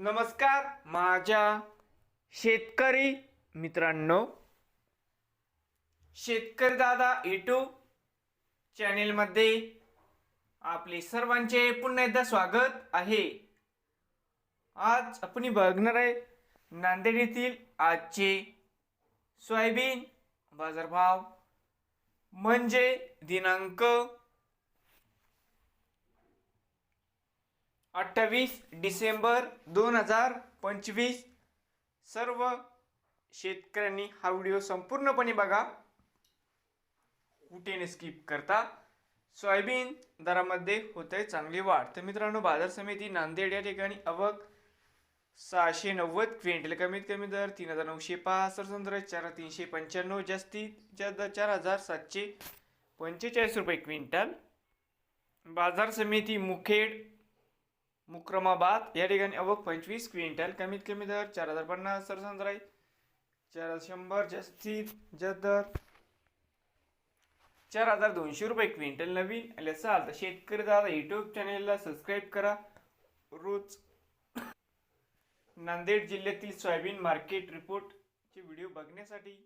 नमस्कार माझ्या शेतकरी मित्रांनो. शेतकरी दादा यूट्यूब चॅनेलमध्ये आपले सर्वांचे पुन्हा एकदा स्वागत आहे. आज आपण बघणार आहे नांदेड येथील आजचे सोयाबीन बाजारभाव. म्हणजे दिनांक अठ्ठावीस डिसेंबर दोन हजार पंचवीस. सर्व शेतकऱ्यांनी हा व्हिडिओ संपूर्णपणे बघा. कुठे स्किप करता? सोयाबीन दरामध्ये होते चांगली वाढ. तर मित्रांनो बाजार समिती नांदेड या ठिकाणी अवक सहाशे नव्वद क्विंटल कमीत कमी दर तीन हजार नऊशे पाच सरसंद्र चार तीनशे पंच्याण्णव जास्तीत जास्त चार हजार सातशे पंचेचाळीस रुपये क्विंटल. बाजार समिती मुखेड मुक्रमाबाद या ठिकाणी अवघ पंचवीस क्विंटल कमीत कमी दर चार हजार पन्नास सरसंद्राई चार हजार शंभर जास्तीत जास्त दर चार हजार दोनशे रुपये क्विंटल नवीन आले असाल तर शेतकरी दादा यूट्यूब चॅनेलला सबस्क्राईब करा. रोज नांदेड जिल्ह्यातील सोयाबीन मार्केट रिपोर्टचे व्हिडिओ बघण्यासाठी.